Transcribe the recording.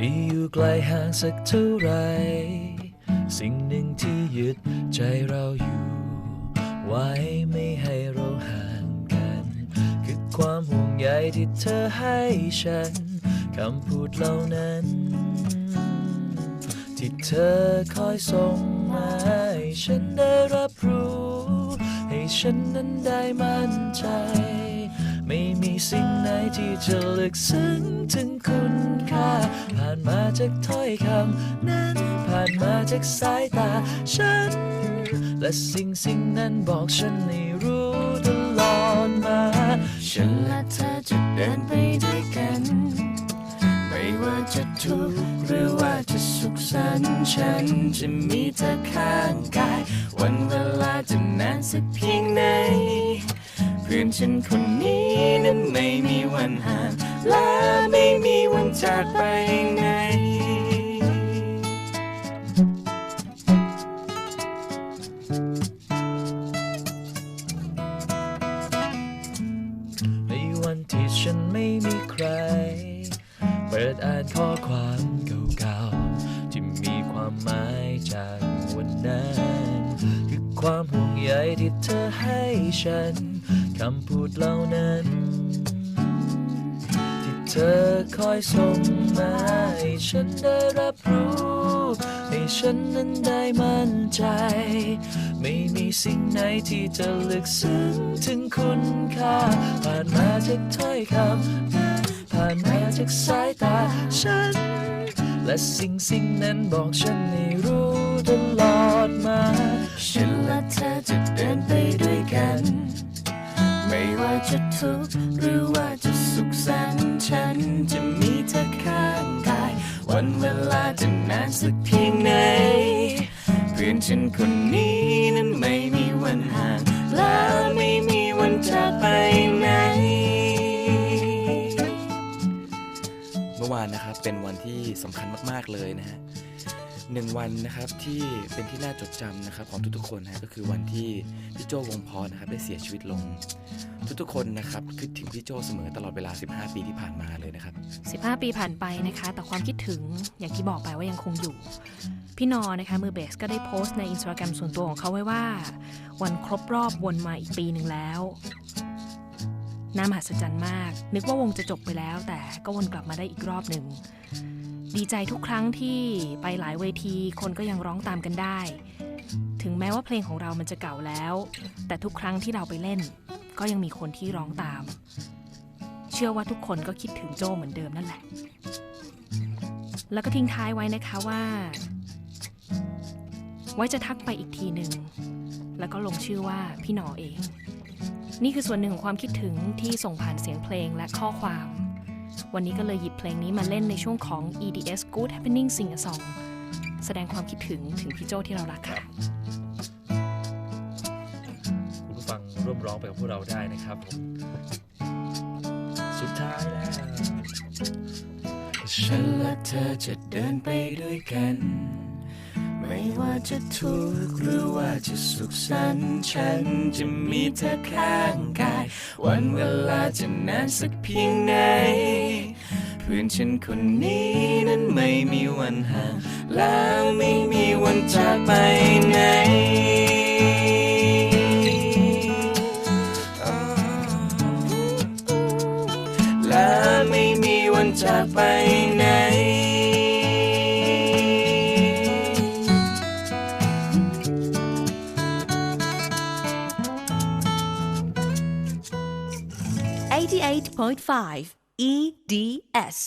จะอยู่ไกลห่างสักเท่าไร สิ่งหนึ่งที่ยึดใจเราอยู่ ไว้ไม่ให้เราห่างกัน คือความห่วงใยที่เธอให้ฉัน คำพูดเหล่านั้น ที่เธอคอยส่งมาให้ฉันได้รับรู้ ให้ฉันนั้นได้มั่นใจไม่มีสิ่งไหนที่จะลึกซึ้งถึงคุณค่า จากถ้อยคำนั้น ผ่านมาจากสายตาฉัน และสิ่งสิ่งนั้นบอกฉันให้รู้ตลอดมา ฉันและเธอจะเดินไปด้วยกัน ไม่ว่าจะทุกข์หรือว่าจะสุขสันต์ฉันจะมีเธอข้างกาย วันเวลาจะนานสักเพียงไหนเพื่อนฉันคนนี้นั้นไม่มีวันห่าง และไม่มีวันจากไปไหนในวันที่ฉันไม่มีใคร เปิดอ่านข้อความเก่าๆ ที่มีความหมายจากวันนั้น คือความห่วงใยที่เธอให้ฉัน คำพูดเหล่านั้น เธอคอยส่งมาให้ฉันได้รับรู้ให้ฉันนั้นได้มั่นใจ ไม่มีสิ่งไหนที่จะลึกซึ้งถึงคุณค่า ผ่านมาจากถ้อยคำผ่านมาจากสายตาฉัน และสิ่งสิ่งนั้นบอกฉันให้รู้ตลอดมา ฉันและเธอจะเดินไปด้วยกัน ไม่ว่าจะทุกข์หรือว่าจะ ลาจะนานสักเพียงไหน เพื่อนฉันคนนี้นั้นไม่มีวันห่างและไม่มีวันจากไปไหน เมื่อวานนะครับเป็นวันที่สำคัญมาก ๆ เลยนะฮะ หนึ่งวันนะครับที่เป็นที่น่าจดจำนะครับของทุกๆคนนะก็คือวันที่พี่โจวงพรนะครับได้เสียชีวิตลง ทุกๆคนนะครับคิดถึงพี่โจเสมอตลอดเวลา 15 ปีที่ผ่านมาเลยนะครับ 15 ปีผ่านไปนะคะ แต่ความคิดถึงอย่างที่บอกไปว่ายังคงอยู่ พี่นอนะคะมือเบสก็ได้โพสต์ในอินสตาแกรมส่วนตัวของเขาไว้ว่า วันครบรอบวนมาอีกปีหนึ่งแล้วน่ามหัศจรรย์มาก นึกว่าวงจะจบไปแล้ว แต่ก็วนกลับมาได้อีกรอบหนึ่ง ดีใจทุกครั้งที่ไปหลายเวทีคนก็ยังร้องตามกันได้ ถึงแม้ว่าเพลงของเรามันจะเก่าแล้ว แต่ทุกครั้งที่เราไปเล่น ก็ยังมีคนที่ร้องตาม เชื่อว่าทุกคนก็คิดถึงโจเหมือนเดิมนั่นแหละ แล้วก็ทิ้งท้ายไว้นะคะว่า ไว้จะทักไปอีกทีหนึ่งแล้วก็ลงชื่อว่าพี่หนอเอง นี่คือส่วนหนึ่งของความคิดถึงที่ส่งผ่านเสียงเพลงและข้อความ วันนี้ก็เลยหยิบเพลงนี้มาเล่นในช่วงของ EDS Good Happening Sing a Song แสดงความคิดถึงถึงพี่โจที่เรารักค่ะคุณผู้ฟังร่วมร้องไปกับพวกเราได้นะครับผมสุดท้ายแล้วฉันและเธอจะเดินไปด้วยกันไม่ ว่าจะทุกข์หรือว่าจะสุขสันต์ฉันจะมีเธอข้างกาย วันเวลาจะนานสักเพียงไหนเพื่อนฉันคนนี้นั้นไม่มีวันห่างและไม่มีวันจากไปไหนและไม่มีวันจากไปไหน 88.5 EDS